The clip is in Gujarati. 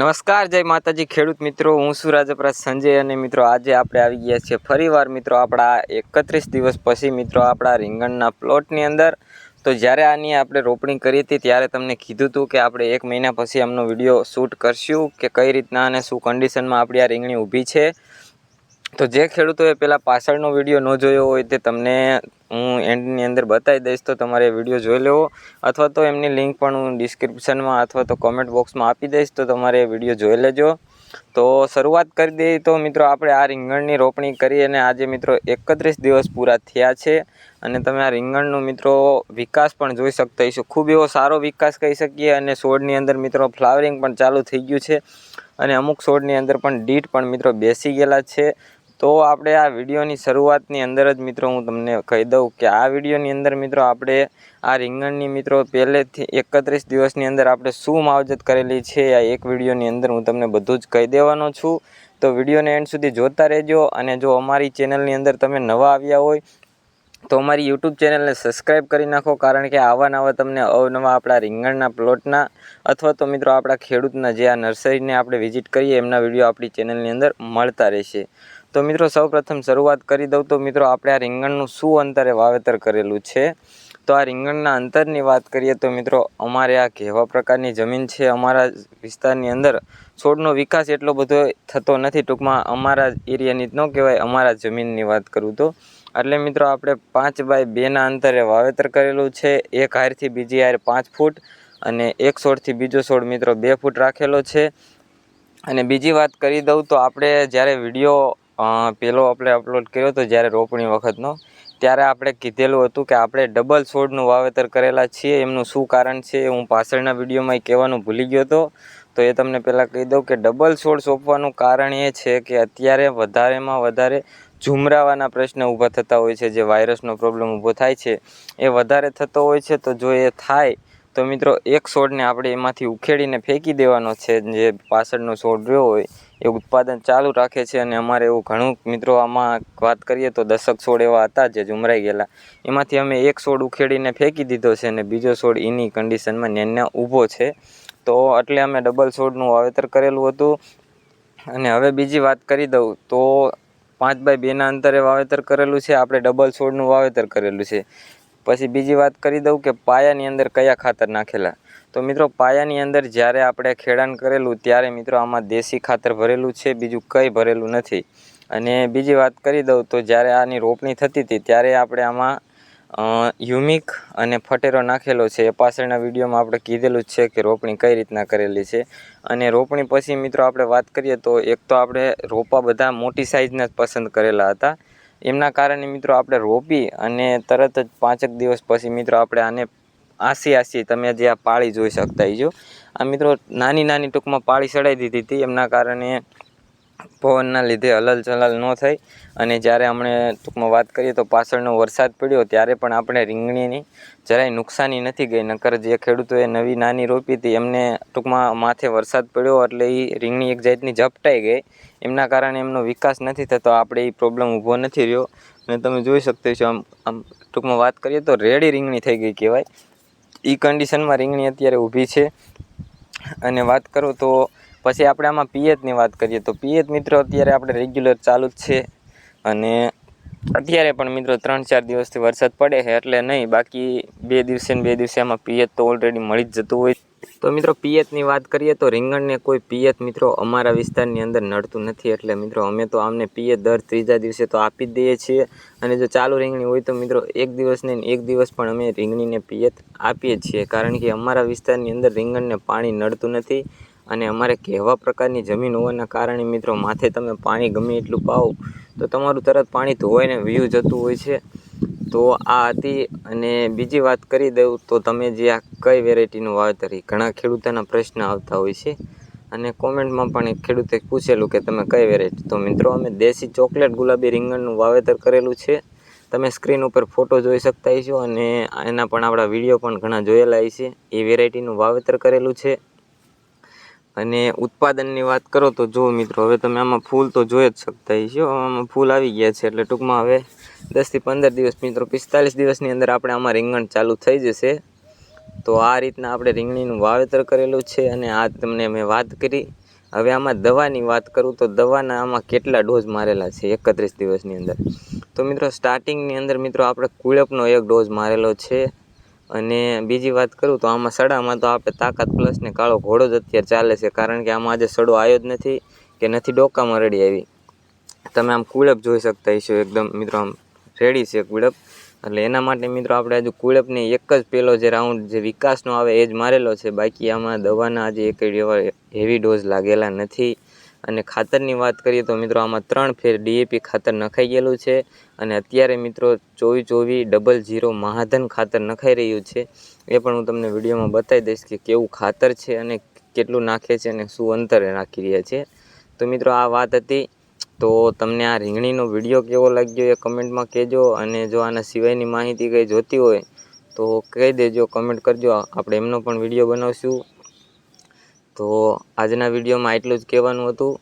નમસ્કાર, જય માતાજી. ખેડૂત મિત્રો, હું છું રાજપરા સંજય અને મિત્રો, આજે આપણે આવી ગયા છીએ ફરીવાર. મિત્રો, આપણા એકત્રીસ દિવસ પછી મિત્રો, આપણા રીંગણના પ્લોટની અંદર. તો જ્યારે આની આપણે રોપણી કરી હતી, ત્યારે તમને કીધું હતું કે આપણે એક મહિના પછી આમનો વીડિયો શૂટ કરશું કે કઈ રીતના અને શું કન્ડિશનમાં આપણી આ રીંગણી ઊભી છે. તો જે ખેડૂતોએ પહેલાં પાછળનો વીડિયો ન જોયો હોય તે તમને હું એન્ડની અંદર બતાવી દઈશ. તો તમારે વીડિયો જોઈ લેવો. અથવા તો એમની લિંક પણ હું ડિસ્ક્રિપ્શનમાં અથવા તો કોમેન્ટ બોક્સમાં આપી દઈશ. તો તમારે વીડિયો જોઈ લેજો. તો શરૂઆત કરી દઈએ. તો મિત્રો, આપણે આ રીંગણની રોપણી કરી અને આજે મિત્રો એકત્રીસ દિવસ પૂરા થયા છે. અને તમે આ રીંગણનો મિત્રો વિકાસ પણ જોઈ શકતા હશો. ખૂબ એવો સારો વિકાસ કહી શકીએ. અને છોડની અંદર મિત્રો ફ્લાવરિંગ પણ ચાલુ થઈ ગયું છે. અને અમુક છોડની અંદર પણ ડીટ પણ મિત્રો બેસી ગયેલા છે. તો આપણે આ વિડીયોની શરૂઆતની અંદર જ મિત્રો હું તમને કહી દઉં કે આ વિડીયોની અંદર મિત્રો આપણે આ રીંગણની મિત્રો પહેલેથી એકત્રીસ દિવસની અંદર આપણે શું માવજત કરેલી છે આ એક વિડીયોની અંદર હું તમને બધું જ કહી દેવાનો છું. તો વિડીયોને એન્ડ સુધી જોતા રહેજો અને જો અમારી ચેનલની અંદર તમે નવા આવ્યા હોય તો અમારી યુટ્યુબ ચેનલને સબસ્ક્રાઈબ કરી નાખો કારણ કે આવા નવા તમને અવનવા આપણા રીંગણના પ્લોટના અથવા તો મિત્રો આપણા ખેડૂતના જે આ નર્સરીને આપણે વિઝિટ કરીએ એમના વીડિયો આપણી ચેનલની અંદર મળતા રહેશે. તો મિત્રો સૌપ્રથમ શરૂઆત કરી દઉં તો મિત્રો આપણે આ રીંગણનું શું અંતરે વાવેતર કરેલું છે? તો આ રીંગણના અંતરની વાત કરીએ તો મિત્રો અમારે આ કેવા પ્રકારની જમીન છે? અમારા વિસ્તારની અંદર છોડનો વિકાસ એટલો બધો થતો નથી. ટૂંકમાં અમારા એરિયાની જ ન કહેવાય, અમારા જમીનની વાત કરું તો. એટલે મિત્રો આપણે પાંચ બાય બેના અંતરે વાવેતર કરેલું છે. એક હારથી બીજી હાર પાંચ ફૂટ અને એક છોડથી બીજો છોડ મિત્રો બે ફૂટ રાખેલો છે. અને બીજી વાત કરી દઉં તો આપણે જ્યારે વીડિયો પહેલો આપણે અપલોડ કર્યો હતો જ્યારે રોપણી વખતનો, ત્યારે આપણે કીધેલું હતું કે આપણે ડબલ છોડનું વાવેતર કરેલા છીએ, એમનું શું કારણ છે હું પાછળના વિડીયોમાં કહેવાનું ભૂલી ગયો હતો. તો એ તમને પહેલાં કહી દઉં કે ડબલ છોડ સોંપવાનું કારણ એ છે કે અત્યારે વધારેમાં વધારે ઝુમરાવાના પ્રશ્ન ઊભા થતા હોય છે, જે વાયરસનો પ્રોબ્લેમ ઊભો થાય છે. એ વધારે થતો હોય છે તો જો એ થાય તો મિત્રો, એક છોડને આપણે એમાંથી ઉખેડીને ફેંકી દેવાનો છે. જે પાછળનો છોડ રહ્યો હોય, એ ઉત્પાદન ચાલુ રાખે છે અને અમારે એવું ઘણું, મિત્રો, આમાં વાત કરીએ તો દશક છોડ એવા હતા જે ઝુમરાઈ ગયેલા. એમાંથી અમે એક છોડ ઉખેડીને ફેંકી દીધો છે અને બીજો છોડ એની કન્ડિશનમાં નેના ઊભો છે. તો એટલે અમે ડબલ છોડનું વાવેતર કરેલું હતું. અને હવે બીજી વાત કરી દઉં તો પાંચ બાય બેના અંતરે વાવેતર કરેલું છે. આપણે ડબલ છોડનું વાવેતર કરેલું છે. પછી બીજી વાત કરી દઉં કે પાયાની અંદર કયા ખાતર નાખેલા? તો મિત્રો, પાયાની અંદર જ્યારે આપણે ખેડાણ કરેલું, ત્યારે મિત્રો આમાં દેશી ખાતર ભરેલું છે, બીજું કંઈ ભરેલું નથી. અને બીજી વાત કરી દઉં તો જ્યારે આની રોપણી થતી હતી, ત્યારે આપણે આમાં યુમિક અને ફટેરો નાખેલો છે. એ પાછળના વિડીયોમાં આપણે કીધેલું જ છે કે રોપણી કઈ રીતના કરેલી છે. અને રોપણી પછી મિત્રો આપણે વાત કરીએ તો એક તો આપણે રોપા બધા મોટી સાઇઝના જ પસંદ કરેલા હતા. એમના કારણે મિત્રો આપણે રોપી અને તરત જ પાંચેક દિવસ પછી મિત્રો આપણે આને આસી આસી તમે જે આ પાળી જોઈ શકતા છો આ મિત્રો નાની નાની ટૂંકમાં પાળી ચડાવી દીધી હતી. એમના કારણે પવનના લીધે હલલ ચલલ ન થઈ. અને જ્યારે આપણે ટૂંકમાં વાત કરીએ તો પાછળનો વરસાદ પડ્યો ત્યારે પણ આપણે રીંગણીની જરાય નુકસાની નથી ગઈ. નકર જે ખેડૂતોએ નવી નાની રોપી હતી, એમને ટૂંકમાં માથે વરસાદ પડ્યો એટલે એ રીંગણી એક જાતની ઝપટાઈ ગઈ. એમના કારણે એમનો વિકાસ નથી થતો. આપણે એ પ્રોબ્લેમ ઊભો નથી રહ્યો. અને તમે જોઈ શકતા છો આમ આમ ટૂંકમાં વાત કરીએ તો રેડી રીંગણી થઈ ગઈ કહેવાય. એ કન્ડિશનમાં રીંગણી અત્યારે ઊભી છે. અને વાત કરું તો પછી આપણે આમાં પિયતની વાત કરીએ તો પિયત મિત્રો અત્યારે આપણે રેગ્યુલર ચાલુ જ છે અને અત્યારે પણ મિત્રો ત્રણ ચાર દિવસથી વરસાદ પડે છે એટલે નહીં, બાકી બે દિવસે ને બે દિવસે આમાં પિયત તો ઓલરેડી મળી જ જતું હોય. તો મિત્રો પિયતની વાત કરીએ તો રીંગણને કોઈ પિયત મિત્રો અમારા વિસ્તારની અંદર નડતું નથી એટલે મિત્રો અમે તો આમને પિયત દર ત્રીજા દિવસે તો આપી જ દઈએ છીએ. અને જો ચાલુ રીંગણી હોય તો મિત્રો એક દિવસ નહીં એક દિવસ પણ અમે રીંગણીને પિયત આપીએ છીએ. કારણ કે અમારા વિસ્તારની અંદર રીંગણને પાણી નડતું નથી. અને અમારે કેવા પ્રકારની જમીન હોવાના કારણે મિત્રો માથે તમે પાણી ગમે એટલું પાવો તો તમારું તરત પાણી ધોવાઈને વ્યૂ જતું હોય છે. તો આ હતી અને બીજી વાત કરી દઉં તો તમે જે આ કઈ વેરાયટીનું વાવેતર ઘણા ખેડૂતોના પ્રશ્ન આવતા હોય છે. અને કોમેન્ટમાં પણ એક ખેડૂતે પૂછેલું કે તમે કઈ વેરાયટી, તો મિત્રો અમે દેશી ચોકલેટ ગુલાબી રીંગણનું વાવેતર કરેલું છે. તમે સ્ક્રીન ઉપર ફોટો જોઈ શકતા છો અને એના પણ આપણા વીડિયો પણ ઘણા જોયેલા છે એ વેરાયટીનું વાવેતર કરેલું છે. અને ઉત્પાદનની વાત કરો તો જો મિત્રો, હવે તમે આમાં ફૂલ તો જોઈ જ શકતા છો આમાં ફૂલ આવી ગયા છે એટલે ટૂંકમાં હવે દસથી પંદર દિવસ મિત્રો, પિસ્તાલીસ દિવસની અંદર આપણે આમાં રીંગણ ચાલુ થઈ જશે. તો આ રીતના આપણે રીંગણીનું વાવેતર કરેલું છે અને આ તમને મેં વાત કરી. હવે આમાં દવાની વાત કરું તો દવાના આમાં કેટલા ડોઝ મારેલા છે એકત્રીસ દિવસની અંદર. તો મિત્રો સ્ટાર્ટિંગની અંદર મિત્રો, આપણે કુળપનો એક ડોઝ મારેલો છે. અને બીજી વાત કરું તો આમાં સડામાં તો આપણે તાકાત પ્લસ ને કાળો ઘોડો જ અત્યારે ચાલે છે. કારણ કે આમાં આજે સડો આવ્યો જ નથી કે નથી ડોકામાં રેડી આવી. તમે આમ કુળપ જોઈ શકતા હશો એકદમ મિત્રો, આમ રેડી છે કુળપ. એટલે એના માટે મિત્રો આપણે હજુ કુળપની એક જ પેલો જે રાઉન્ડ જે વિકાસનો આવે એ જ મારેલો છે. બાકી આમાં દવાના આજે એક હેવી ડોઝ લાગેલા નથી. અને ખાતરની વાત કરીએ તો મિત્રો આમાં ત્રણ ફેર ડીએપી ખાતર નખાઈ ગયેલું છે અને અત્યારે મિત્રો ચોવીસ ચોવીસ ડબલ જીરો મહાધન ખાતર નખાઈ રહ્યું છે. એ પણ હું તમને વિડીયોમાં બતાવી દઈશ કે કેવું ખાતર છે અને કેટલું નાખે છે અને શું અંતરે નાખી રહ્યા છે. તો મિત્રો આ વાત હતી, તો તમને આ રીંગણીનો વીડિયો કેવો લાગ્યો એ કમેન્ટમાં કહેજો અને જો આના સિવાયની માહિતી કંઈ જોતી હોય તો કહી દેજો, કમેન્ટ કરજો. આપણે એમનો પણ વીડિયો બનાવશું. તો આજના વિડીયોમાં એટલું જ કહેવાનું હતું.